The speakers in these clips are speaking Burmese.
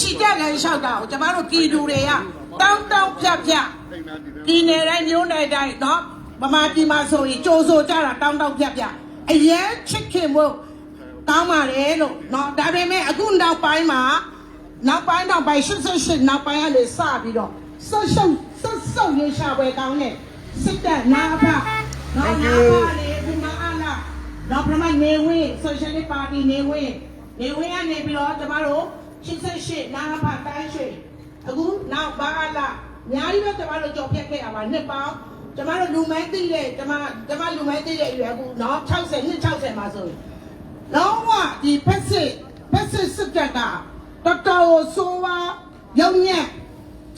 ချီတက်လည်းလျှောက်တာကိုကျမတို့ပြည်သူတွေကတောင်းတောင်းဖြတ်ဖြတ်ပြည်နယ်တိုင်းမျိုးနယ်တိုင်းနော်ဗမာပြည်မှာဆိုရင်ကြိုးဆိုကြတာတောင်းတောင်းဖြတ်ဖြတ်အရင်ချစ်ခင်ဖို့တောင်းပါတယ်လို့နော်ဒါပေမဲ့အခုနောက်ပိုင်းမှာနောက်ပိုင်းနောက်ပိုင်း88နောက်ပိုင်းကနေစပြီးတော့ဆက်ရှုပ်ဆက်ဆုပ်ရရှာပွဲကောင်းတဲ့စစ်တပ်နာဖနော်နာဖလေဒီမှာအလားတော့ပြမနေဝင်း Socialist Party နေဝင်းနေဝင်းကနေပြီးတော့ကျမတို့ 88နာဖတိုင်းရွှေအခုနောက်ဘာအလားအများကြီးပဲကျမတို့ကြော်ပြတ်ခဲ့ရပါနှစ်ပေါင်းကျမတို့လူမိုင်းသိတဲ့ကျမကျမလူမိုင်းသိတဲ့အရွယ်အခုနော်60နှစ်60မှာဆိုရင်လုံးဝဒီဖက်စစ်ဖက်စစ်စစ်တပ်ကတော်တော်ဆိုးပါရုံညက်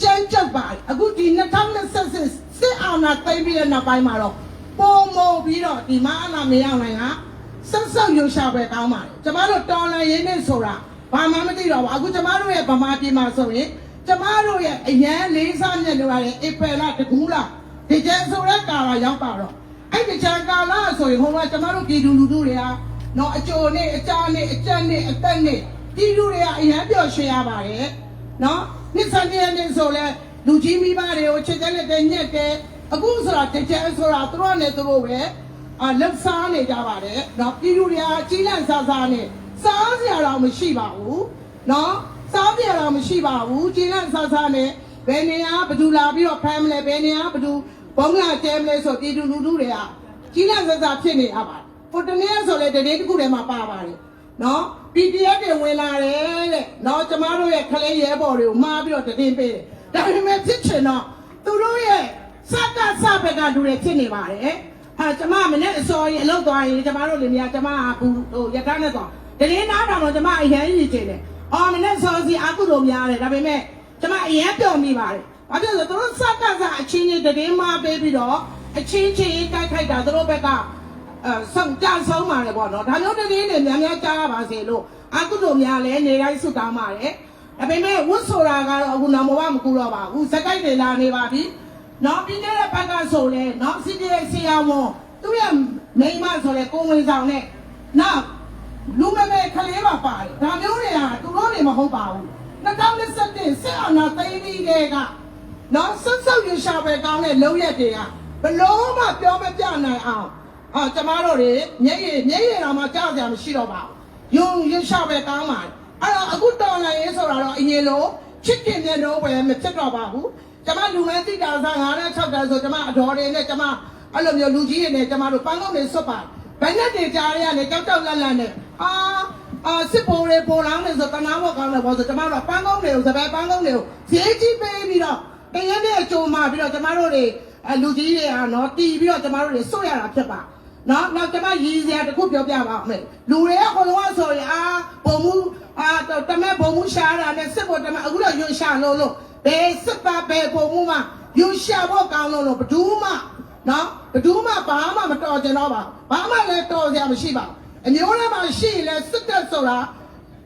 ကြမ်းကြုတ်ပါအခုဒီ2020စစ်အာဏာသိမ်းပြီးတဲ့နောက်ပိုင်းမှာတော့ပုံမပြီးတော့ဒီမအာဏာမရနိုင်ကဆက်ဆောက်ရွရှာပဲကောင်းပါတယ်ကျမတို့တော်လန်ရင်းနေဆိုတာ ဘာမှမသိတော့ဘူးအခုကျမတို့ရဲ့ဗမာပြည်မှာဆိုရင်ကျမတို့ရဲ့အရန်လေးစားမြတ်လို့ရတဲ့ဧပြီလတကူးလားဒီကျန်ဆိုတဲ့ကာလာရောက်ပါတော့အဲ့ဒီကျန်ကာလာဆိုရင်ဟိုကကျမတို့ပြည်သူလူထုတွေကနော်အကျိုးနဲ့အကြနဲ့အကြက်နဲ့အသက်နဲ့ဒီလူတွေကအရန်ပျော်ရွှင်ရပါတယ်နော်နှစ်စနေနေ့ဆိုလဲလူကြီးမိဘတွေကိုချစ်တဲ့လက်တဲ့ညက်တဲ့အခုဆိုတာတကြဲဆိုတာသူတို့နဲ့သူတို့ပဲအာလက်စားနေကြပါတယ်နော်ပြည်လူတွေကကြီးလန့်စားစားနဲ့ စားစရာတော့မရှိပါဘူးနော်စားစရာတော့မရှိပါဘူးကြီးလန့်စားစားနဲ့ဘယ်နေရာဘယ်သူလာပြီးတော့ဖမ်းမလဲဘယ်နေရာဘယ်သူဘုံလာကျဲမလဲဆိုပြည်သူလူထုတွေကကြီးလန့်စားစားဖြစ်နေရပါတယ်ဟိုတနေ့ဆိုလေတနေ့တစ်ခုတည်းမှာပါပါတယ်နော် PDF တွေဝင်လာတယ်တဲ့နော်ကျမတို့ရဲ့ခလေးရဲဘော်တွေကိုမှားပြီးတော့တည်င်းပေးတယ်ဒါပေမဲ့ဖြစ်ချင်တော့သူတို့ရဲ့စကစဘက်ကလူတွေဖြစ်နေပါတယ်ဟာကျမမနဲ့အစော်ရင်အလုပ်သွားရင်ကျမတို့လင်မယားကျမကဘူးဟိုရတန်းနဲ့သွား တရင်နားတောင်တော့ကျမအရင်ရည်ချင်တယ်အော်မနဲ့စော်စီအကုသို့များတယ်ဒါပေမဲ့ကျမအရင်ပျော်မိပါတယ်ဘာဖြစ်လို့လဲသူတို့စကစအချင်းချင်းတရင်မှာပေးပြီးတော့အချင်းချင်းတိုက်ခိုက်တာသူတို့ဘက်ကအဲဆောင်ကြဆုံးပါတယ်ပေါ့နော်ဒါမျိုးတည်းလေးတွေများများကြားရပါစေလို့အကုသို့များလဲနေတိုင်းဆုတောင်းပါတယ်ဒါပေမဲ့ဝတ်ဆိုတာကတော့အခုနောက်မဝမကူတော့ပါဘူးစကိုက်တွေလာနေပါပြီနော်ပြီးတဲ့ဘက်ကဆိုလဲနော်စီဒီရဲ့ဆရာဝန်သူ့ရဲ့မိန်းမဆိုလဲကိုဝင်ဆောင်နဲ့နောက် လူမမဲကလေးပါပါတယ်ဒါမျိုးတွေကသူတို့တွေမဟုတ်ပါဘူး2021စစ်အာဏာသိမ်းပြီးတဲ့ကနော်ဆက်ဆုပ်ရရှာပဲကောင်းတဲ့လုံရက်တွေကဘလို့မှပြောမပြနိုင်အောင်ဟာကျမတို့တွေမျက်ရည်မျက်ရည်တော့မှကြားကြမရှိတော့ပါဘူးယုံရရှာပဲကောင်းပါအဲ့တော့အခုတော်လာရေးဆိုတာတော့အရင်လိုချစ်ခင်တဲ့တော့ပဲမဖြစ်တော့ပါဘူးကျမလူမန်းတိတာစား9နဲ့6တန်းဆိုကျမအတော်တွေနဲ့ကျမအဲ့လိုမျိုးလူကြီးတွေနဲ့ကျမတို့ပန်းကုန်းတွေဆွတ်ပါဘယ်နဲ့တွေကြားရရလဲကြောက်ကြောက်လန့်လန့်နဲ့ အာအာစစ်ပေါ်တွေပေါ်လောင်းနေဆိုတနာဘောကောင်းတယ်ဘောဆိုကျမတို့ပန်းကုန်းတွေကိုစပယ်ပန်းကုန်းတွေကိုဈေးကြီးပေးပြီးတော့တရက်နဲ့အကြုံမှာပြီးတော့ကျမတို့တွေအလူကြီးတွေကနော်တီးပြီးတော့ကျမတို့တွေဆွတ်ရတာဖြစ်ပါနော်နောက်ကျမရည်စရာတစ်ခုပြောပြပါမယ်လူတွေအကုန်လုံးဆိုရင်အာဘုံမှုအာတမဲဘုံမှုရှာတာနဲ့စစ်ဖို့တမဲအခုတော့ယွန်ရှာလို့လို့ဘယ်စစ်ပါဘယ်ဘုံမှုမှယွန်ရှာဖို့ကောင်းလို့လို့ဘဒူးမှနော်ဘဒူးမှဘာမှမတော်ကြတော့ပါဘာမှလည်းတော်စရာမရှိပါဘူး အမျိုးထဲမှာရှိရင်လည်းစစ်တပ်ဆိုတာ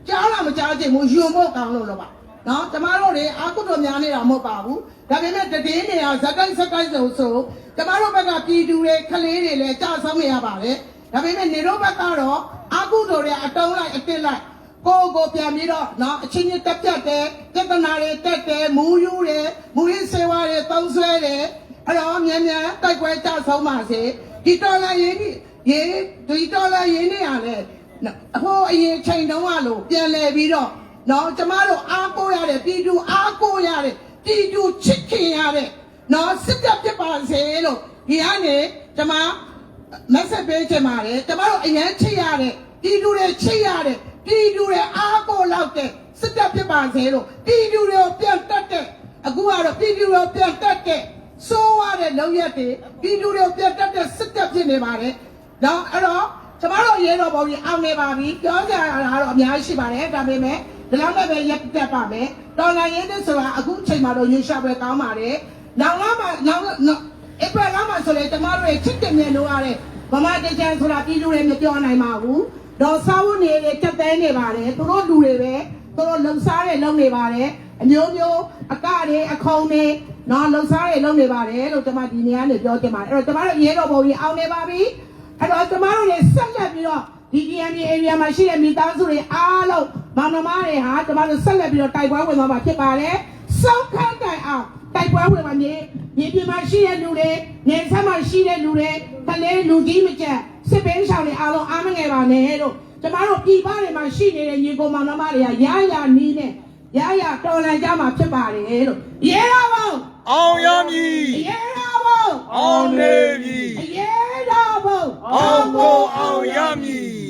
ကြားလာမကြားချင်ဘူးယွန်ဖို့ကောင်းလို့လို့ပါနော်ကျမတို့တွေအာကုတော်များနေတာမဟုတ်ပါဘူးဒါပေမဲ့တည်င်းနေရဇက်တိုက်ဇက်တိုက်ဆိုဆိုကျမတို့ဘက်ကပြည်သူတွေခလေးတွေလည်းကြာဆုံးနေရပါတယ်ဒါပေမဲ့နေတို့ဘက်ကတော့အာကုတော်တွေအတုံးလိုက်အတစ်လိုက်ကိုယ့်ကိုယ်ပြန်ပြီးတော့နော်အချင်းချင်းတက်ပြတ်တယ်ပြဿနာတွေတက်တယ်မူးယူတယ်မူရင်းစေဝါတွေတုံးဆွဲတယ်အဲ့တော့မြန်မြန်တိုက်ပွဲကြာဆုံးပါစေဒီတော်လာရေးဒီ ရေးဒီတော်လာရေးနေရလဲဟိုအရင်ချိန်တုန်းကလို့ပြန်လဲပြီးတော့နော်ကျမတို့အားကိုးရတယ်ပြည်သူအားကိုးရတယ်ပြည်သူချစ်ခင်ရတယ်နော်စစ်တပ်ဖြစ်ပါစေလို့ဒီကနေကျမမက်ဆေ့ပေးချင်ပါတယ်ကျမတို့အရင်ချစ်ရတယ်ပြည်သူတွေချစ်ရတယ်ပြည်သူတွေအားကိုးလောက်တဲ့စစ်တပ်ဖြစ်ပါစေလို့ပြည်သူတွေကိုပြန်တက်တဲ့အခုကတော့ပြည်သူတွေကိုပြန်တက်တဲ့စိုးရတဲ့လုံရက်တွေပြည်သူတွေကိုပြန်တက်တဲ့စစ်တပ်ဖြစ်နေပါတယ် နော်အဲ့တော့ကျမတို့ရေတော်ပေါ်ကြီးအောင်နေပါပြီပြောကြရတာကတော့အများကြီးရှိပါတယ်ဒါပေမဲ့ဒီလောက်နဲ့ပဲရက်တက်ပါမယ်တော်လိုင်းရင်းနဲ့ဆိုတာအခုချိန်မှာတော့ရွှေရှာပဲကောင်းပါတယ်နောက်လာမှနောက်နောက်အပယ်လာမှဆိုလေကျမတို့ရဲ့ချစ်တယ်မြတ်လို့ရတဲ့ဗမာတကြံဆိုတာပြည်သူတွေမပြောနိုင်ပါဘူးတော့စာဝတ်နေတွေတက်တဲနေပါတယ်သူတို့လူတွေပဲသူတို့လုံစားတွေလုံနေပါတယ်အမျိုးမျိုးအကတွေအခုံတွေနော်လုံစားတွေလုံနေပါတယ်လို့ကျမဒီနေရာနေပြောချင်ပါတယ်အဲ့တော့ကျမတို့ရေတော်ပေါ်ကြီးအောင်နေပါပြီ အဲ့တော့ကျမတို့တွေဆက်လက်ပြီးတော့ဒီ DMA area မှာရှိတဲ့မိသားစုတွေအားလုံးမောင်နှမတွေဟာကျမတို့ဆက်လက်ပြီးတော့တိုက်ပွဲဝင်သွားမှာဖြစ်ပါတယ်စောက်ခန်းတိုင်အောင်တိုက်ပွဲဝင်မှာမြေမြေပြင်မှာရှိတဲ့လူတွေနေဆက်မှာရှိတဲ့လူတွေကလေးလူကြီးမကျက်စစ်ပင်းဆောင်တွေအားလုံးအားမငယ်ပါနဲ့လို့ကျမတို့ပြည်ပတွေမှာရှိနေတဲ့ညီကောင်မောင်နှမတွေကရရနီးနဲ့ရရတော်လန်ကြမှာဖြစ်ပါတယ်လို့ရေတော်ဘုံအောင်ရမည်ရေတော်ဘုံအောင်နေပြီရေ တော်ဘုံအောင်ကိုအောင်ရမည်